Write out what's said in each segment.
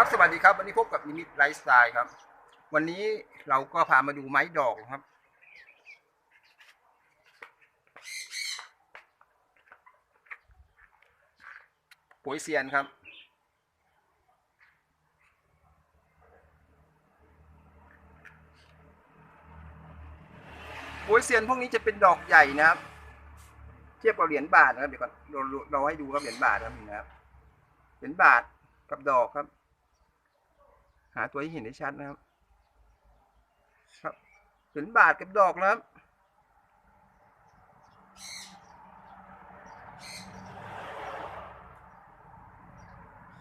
ครับสวัสดีครับ วันนี้พบกับนิมิตไลฟ์สไตล์ครับ วันนี้เราก็พามาดูไม้ดอกครับ ปุ๋ยเซียนครับ ปุ๋ยเซียนพวกนี้จะเป็นดอกใหญ่นะครับ เทียบกับเหรียญบาทนะครับเดี๋ยวก่อนเราเราให้ดูครับเหรียญบาทครับนี่นะครับเหรียญบาทกับดอกครับ หาตัวที่เห็นได้ชัดนะครับ ครับเหรียญบาทกับดอกนะครับ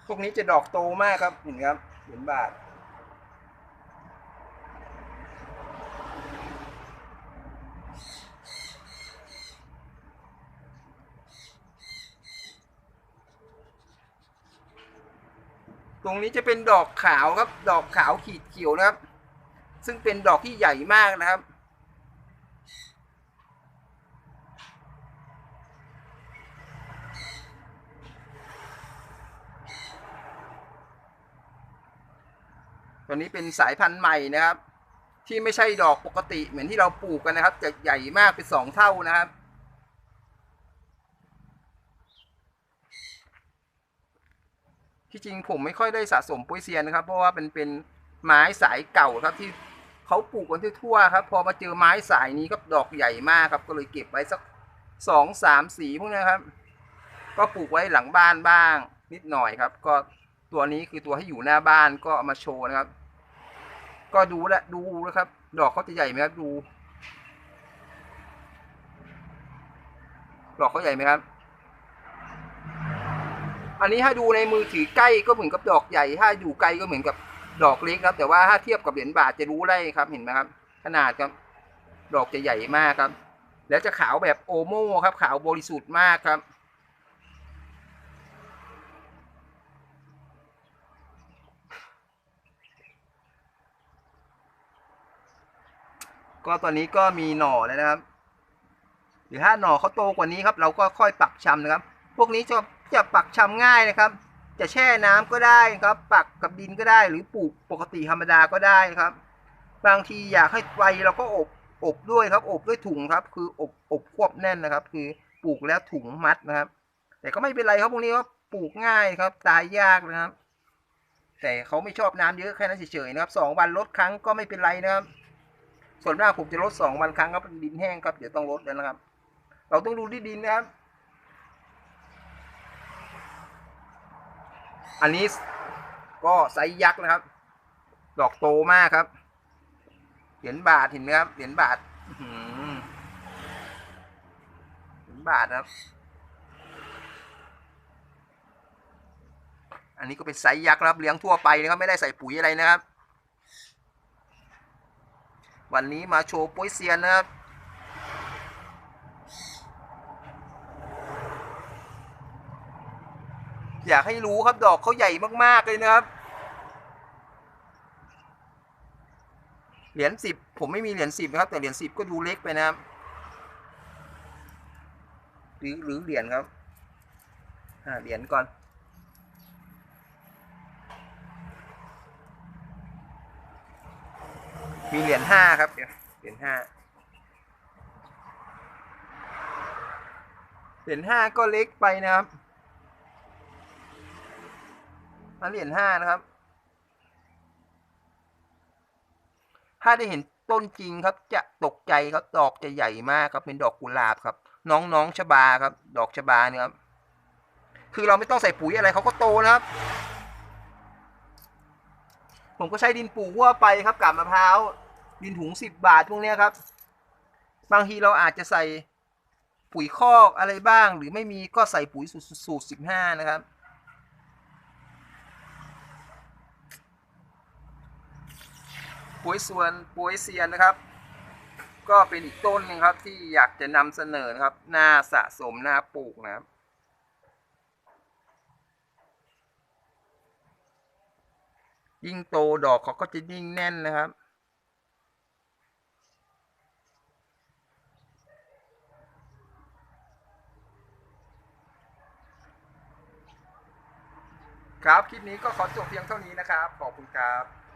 พวกนี้จะดอกโตมากครับเห็นครับเหรียญบาท ตรงนี้จะเป็นดอกขาวครับ ดอกขาวขีดเขียวนะครับ ซึ่งเป็นดอกที่ใหญ่มากนะครับ ตัวนี้เป็นสายพันธุ์ใหม่นะครับ ที่ไม่ใช่ดอกปกติเหมือนที่เราปลูกกันนะครับ จะใหญ่มากเป็นสองเท่านะครับ ที่จริงผมไม่ค่อยได้สะสมปุ้ยเซียนนะครับ เพราะว่าเป็นเป็นไม้สายเก่าครับที่เขาปลูกกันทั่วครับ พอมาเจอไม้สายนี้ก็ดอกใหญ่มากครับ ก็เลยเก็บไว้สักสองสามสีพวกนี้ครับ ก็ปลูกไว้หลังบ้านบ้าง นิดหน่อยครับ ก็ตัวนี้คือตัวให้อยู่หน้าบ้านก็เอามาโชว์นะครับ ก็ดูแลวดูนะครับ ดอกเขาจะใหญ่ไหมครับดู ดอกเขาใหญ่ไหมครับ อันนี้ถ้าดูในมือถือใกล้ก็เหมือนกับดอกใหญ่ ถ้าอยู่ไกลก็เหมือนกับดอกเล็กครับ แต่ว่าถ้าเทียบกับเหรียญบาทจะรู้ได้ครับเห็นไหมครับ ขนาดครับ ดอกจะใหญ่มากครับ แล้วจะขาวแบบโอโม่ครับ ขาวบริสุทธิ์มากครับก็ตอนนี้ก็มีหน่อแล้วนะครับ หรือถ้าหน่อเขาโตกว่านี้ครับ เราก็ค่อยปักชำนะครับ พวกนี้จะจะปักชำง่ายนะครับ จะแช่น้ำก็ได้ครับ ปักกับดินก็ได้หรือปลูกปกติธรรมดาก็ได้ครับ บางทีอยากให้ไวเราก็อบอบด้วยครับ อบด้วยถุงครับ คืออบอบควบแน่นนะครับ คือปลูกแล้วถุงมัดนะครับ แต่ก็ไม่เป็นไรครับพวกนี้ก็ปลูกง่ายครับ ตายยากนะครับ แต่เขาไม่ชอบน้ำเยอะแค่นั้นเฉยๆนะครับสองวันลดครั้งก็ไม่เป็นไรนะครับ ส่วนมากผมจะลดสองวันครั้งครับดินแห้งครับเดี๋ยวต้องลดแล้วนะครับ เราต้องดูที่ดินนะครับ อันนี้ก็ไซส์ยักษ์นะครับ ดอกโตมากครับ เหรียญบาทเห็นไหมครับเหรียญบาทเหรียญบาทครับ อันนี้ก็เป็นไซส์ยักษ์ครับ เลี้ยงทั่วไปนะครับไม่ได้ใส่ปุ๋ยอะไรนะครับ วันนี้มาโชว์โป้ยเซียนนะครับ อยากให้รู้ครับดอกเขาใหญ่มากๆเลยนะครับ เหรียญสิบผมไม่มีเหรียญสิบนะครับ แต่เหรียญสิบก็ดูเล็กไปนะครับ หรือหรือเหรียญครับอ่าเหรียญก่อนมีเหรียญห้าครับเดี๋ยวเหรียญห้าเหรียญห้าก็เล็กไปนะครับ อันเหรียญห้านะครับ ถ้าได้เห็นต้นจริงครับ จะตกใจครับ ดอกจะใหญ่มากครับ เป็นดอกกุหลาบครับ น้องน้องชบาครับ ดอกชบาเนี่ยครับ คือเราไม่ต้องใส่ปุ๋ยอะไรเขาก็โตนะครับ ผมก็ใช้ดินปลูกทั่วไปครับกับมะพร้าว ดินถุงสิบบาทพวกเนี้ยครับ บางทีเราอาจจะใส่ปุ๋ยคอกอะไรบ้าง หรือไม่มีก็ใส่ปุ๋ยสูตรสิบห้านะครับ ปุ๋ยส่วนปุ๋ยเซียนนะครับ ก็เป็นอีกต้นหนึงครับ ที่อยากจะนำเสนอนะครับน่าสะสมน่าปลูกนะครับยิ่งโตดอกเขาก็จะยิ่งแน่นนะครับครับ คลิปนี้ก็ขอจบเพียงเท่านี้นะครับ ขอบคุณครับ